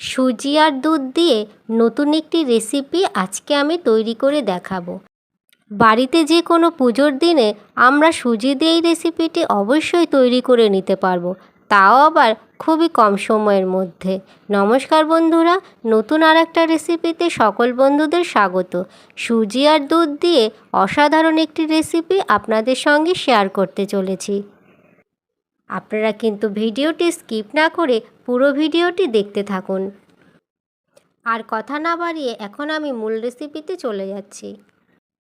সুজি আর দুধ দিয়ে নতুন একটি রেসিপি আজকে আমি তৈরি করে দেখাবো। বাড়িতে যে কোনো পুজোর দিনে আমরা সুজি দিয়ে এই রেসিপিটি অবশ্যই তৈরি করে নিতে পারব, তাও আবার খুবই কম সময়ের মধ্যে। নমস্কার বন্ধুরা, নতুন আর একটা রেসিপিতে সকল বন্ধুদের স্বাগত। সুজি আর দুধ দিয়ে অসাধারণ একটি রেসিপি আপনাদের সঙ্গে শেয়ার করতে চলেছি। আপনারা কিন্তু ভিডিওটি স্কিপ না করে পুরো ভিডিওটি দেখতে থাকুন। আর কথা না বাড়িয়ে এখন আমি মূল রেসিপিতে চলে যাচ্ছি।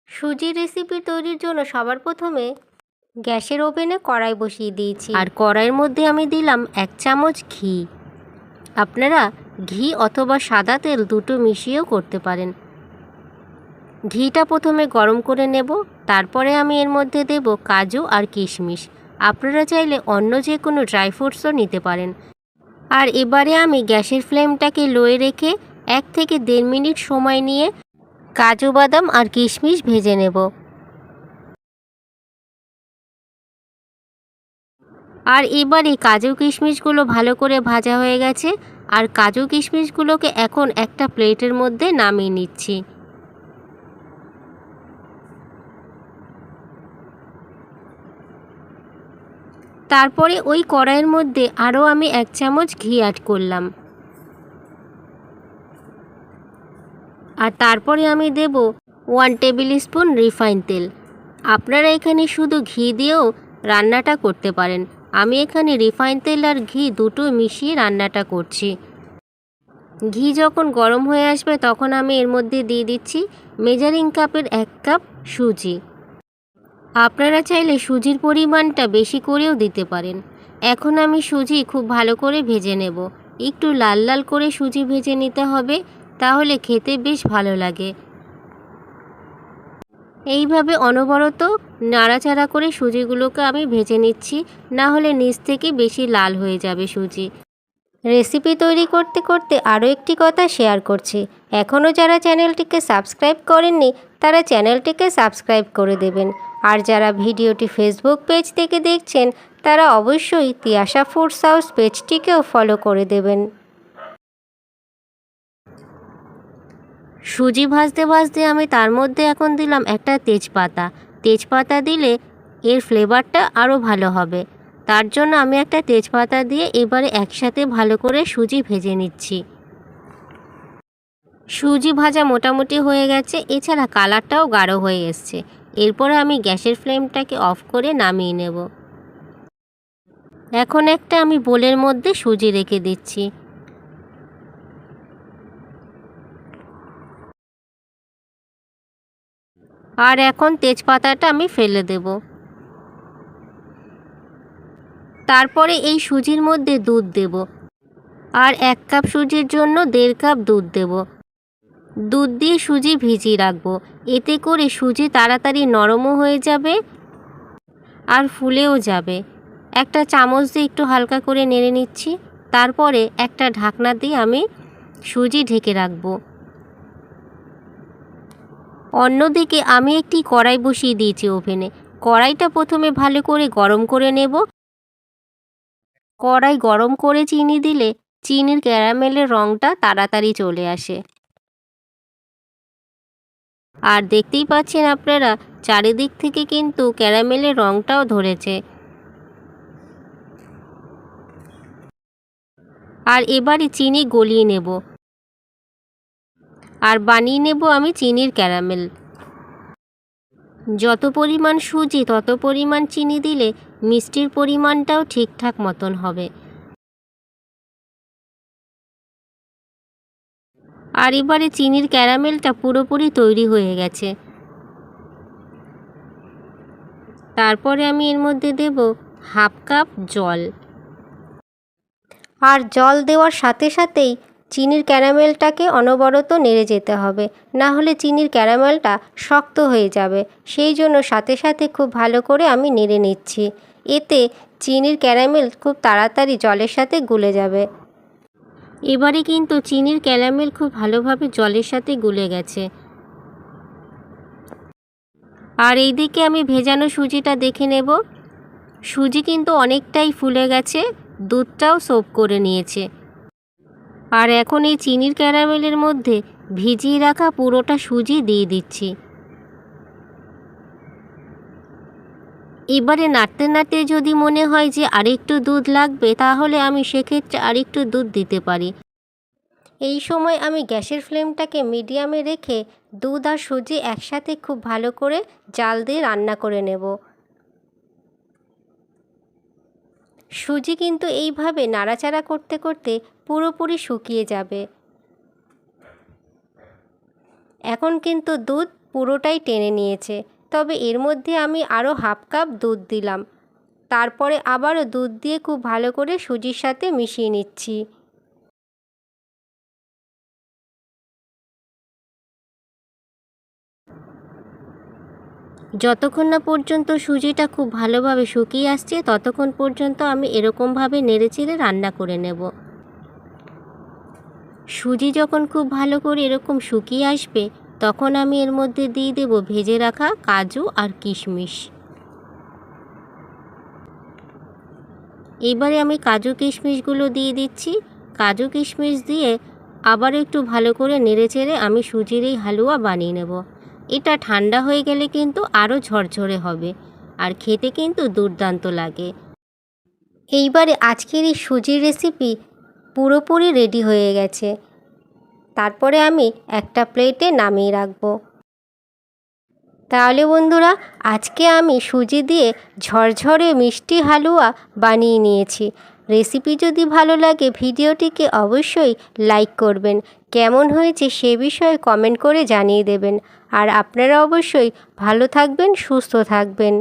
সুজি রেসিপি তৈরির জন্য সবার প্রথমে গ্যাসের ওভেনে কড়াই বসিয়ে দিয়েছি। আর কড়াইয়ের মধ্যে আমি দিলাম এক চামচ ঘি। আপনারা ঘি অথবা সাদা তেল দুটো মিশিয়েও করতে পারেন। ঘিটা প্রথমে গরম করে নেব, তারপরে আমি এর মধ্যে দেব কাজু আর কিশমিশ। আপনারা চাইলে অন্য যে কোনো ড্রাই ফ্রুটসও নিতে পারেন। আর এবারে আমি গ্যাসের ফ্লেমটাকে লোয়ে রেখে এক থেকে দেড় মিনিট সময় নিয়ে কাজু বাদাম আর কিশমিশ ভেজে নেব। আর এবারে কাজু কিশমিশগুলো ভালো করে ভাজা হয়ে গেছে। আর কাজু কিশমিশগুলোকে এখন একটা প্লেটের মধ্যে নামিয়ে নিচ্ছি। তারপরে ওই কড়াইয়ের মধ্যে আরও আমি এক চামচ ঘি অ্যাড করলাম। আর তারপরে আমি দেব ওয়ান টেবিল স্পুন রিফাইন তেল। আপনারা এখানে শুধু ঘি দিয়েও রান্নাটা করতে পারেন। আমি এখানে রিফাইন তেল আর ঘি দুটো মিশিয়ে রান্নাটা করছি। ঘি যখন গরম হয়ে আসবে তখন আমি এর মধ্যে দিয়ে দিচ্ছি মেজারিং কাপের এক কাপ সুজি। আপনারা চাইলে সুজির পরিমাণটা বেশি করেও দিতে পারেন। এখন আমি সুজি খুব ভালো করে ভেজে নেব। একটু লাল লাল করে সুজি ভেজে নিতে হবে, তাহলে খেতে বেশ ভালো লাগে। এইভাবে অনবরত নাড়াচাড়া করে সুজিগুলোকে আমি ভেজে নিচ্ছি, না হলে নিচ থেকে বেশি লাল হয়ে যাবে সুজি। রেসিপি তৈরি করতে করতে আরও একটি কথা শেয়ার করছি। এখনও যারা চ্যানেলটিকে সাবস্ক্রাইব করেননি, তারা চ্যানেলটিকে সাবস্ক্রাইব করে দেবেন। আর যারা ভিডিওটি ফেসবুক পেজ থেকে দেখছেন, তারা অবশ্যই তিয়াশা ফুডস হাউস পেজটিকেও ফলো করে দেবেন। সুজি ভাজতে ভাজতে আমি তার মধ্যে এখন দিলাম একটা তেজপাতা। তেজপাতা দিলে এর ফ্লেভারটা আরও ভালো হবে। তার জন্য আমি একটা তেজপাতা দিয়ে এবারে একসাথে ভালো করে সুজি ভেজে নিচ্ছি। সুজি ভাজা মোটামুটি হয়ে গেছে, এছাড়া কালারটাও গাঢ় হয়ে এসছে। এরপরে আমি গ্যাসের ফ্লেমটাকে অফ করে নামিয়ে নেব। এখন একটা আমি বোলের মধ্যে সুজি রেখে দিচ্ছি। আর এখন তেজপাতাটা আমি ফেলে দেব। তারপরে এই সুজির মধ্যে দুধ দেব। আর এক কাপ সুজির জন্য দেড় কাপ দুধ দেব। দুধ দিয়ে সুজি ভিজিয়ে রাখব। এতে করে সুজি তাড়াতাড়ি নরমও হয়ে যাবে আর ফুলেও যাবে। একটা চামচ দিয়ে একটু হালকা করে নেড়ে নিচ্ছি। তারপরে একটা ঢাকনা দিয়ে আমি সুজি ঢেকে রাখব। অন্যদিকে আমি একটি কড়াই বসিয়ে দিয়েছি ওভেনে। কড়াইটা প্রথমে ভালো করে গরম করে নেব। কড়াই গরম করে চিনি দিলে চিনির ক্যারামেলের রঙটা তাড়াতাড়ি চলে আসে। আর দেখতেই পাচ্ছেন আপনারা, চারিদিক থেকে কিন্তু ক্যারামেলের রঙটাও ধরেছে। আর এবারে চিনি গলিয়ে নেব। আর বানিয়ে নেব আমি চিনির ক্যারামেল। যত পরিমাণ সুজি, তত পরিমাণ চিনি দিলে মিষ্টির পরিমাণটাও ঠিকঠাক মতন হবে। আর এবারে চিনির ক্যারামেলটা পুরোপুরি তৈরি হয়ে গেছে। তারপরে আমি এর মধ্যে দেব হাফ কাপ জল। আর জল দেওয়ার সাথে সাথেই চিনির ক্যারামেলটাকে অনবরত নেড়ে যেতে হবে, না হলে চিনির ক্যারামেলটা শক্ত হয়ে যাবে। সেই জন্য সাথে সাথে খুব ভালো করে আমি নেড়ে নিচ্ছি। এতে চিনির ক্যারামেল খুব তাড়াতাড়ি জলের সাথে গুলে যাবে। এবারে কিন্তু চিনির ক্যারামেল খুব ভালোভাবে জলের সাথে গুলে গেছে। আর এইদিকে আমি ভেজানো সুজিটা দেখে নেব। সুজি কিন্তু অনেকটাই ফুলে গেছে, দুধটাও সোপ করে নিয়েছে। আর এখন এই চিনির ক্যারামেলের মধ্যে ভিজিয়ে রাখা পুরোটা সুজি দিয়ে দিচ্ছি। এবারে নাড়তে নাড়তে যদি মনে হয় যে আরেকটু দুধ লাগবে, তাহলে আমি সেক্ষেত্রে আরেকটু দুধ দিতে পারি। এই সময় আমি গ্যাসের ফ্লেমটাকে মিডিয়ামে রেখে দুধ আর সুজি একসাথে খুব ভালো করে জাল দিয়ে রান্না করে নেব। সুজি কিন্তু এইভাবে নাড়াচাড়া করতে করতে পুরোপুরি শুকিয়ে যাবে। এখন কিন্তু দুধ পুরোটাই টেনে নিয়েছে। তবে এর মধ্যে আমি আরও হাফ কাপ দুধ দিলাম। তারপরে আবারও দুধ দিয়ে খুব ভালো করে সুজির সাথে মিশিয়ে নিচ্ছি। যতক্ষণ না পর্যন্ত সুজিটা খুব ভালোভাবে শুকিয়ে আসছে, ততক্ষণ পর্যন্ত আমি এরকমভাবে নেড়েচেড়ে রান্না করে নেব। সুজি যখন খুব ভালো করে এরকম শুকিয়ে আসবে তখন আমি এর মধ্যে দিয়ে দেব ভেজে রাখা কাজু আর কিশমিশ। এবারে আমি কাজু কিশমিশগুলো দিয়ে দিচ্ছি। কাজু কিশমিশ দিয়ে আবার একটু ভালো করে নেড়েচেড়ে আমি সুজির এই হালুয়া বানিয়ে নেব। এটা ঠান্ডা হয়ে গেলে কিন্তু আরও ঝরঝরে হবে আর খেতে কিন্তু দুর্দান্ত লাগে। এইবারে আজকের এই সুজির রেসিপি পুরোপুরি রেডি হয়ে গেছে। তারপরে আমি একটা প্লেটে নামিয়ে রাখব। তাহলে বন্ধুরা, আজকে আমি সুজি দিয়ে ঝরঝরে মিষ্টি হালুয়া বানিয়ে নিয়েছি। রেসিপি যদি ভালো লাগে, ভিডিওটিকে অবশ্যই লাইক করবেন। কেমন হয়েছে সে বিষয়ে কমেন্ট করে জানিয়ে দেবেন। আর আপনারা অবশ্যই ভালো থাকবেন, সুস্থ থাকবেন।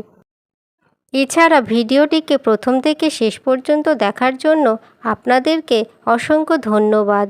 এছাড়া ভিডিওটিকে প্রথম থেকে শেষ পর্যন্ত দেখার জন্য আপনাদেরকে অসংখ্য ধন্যবাদ।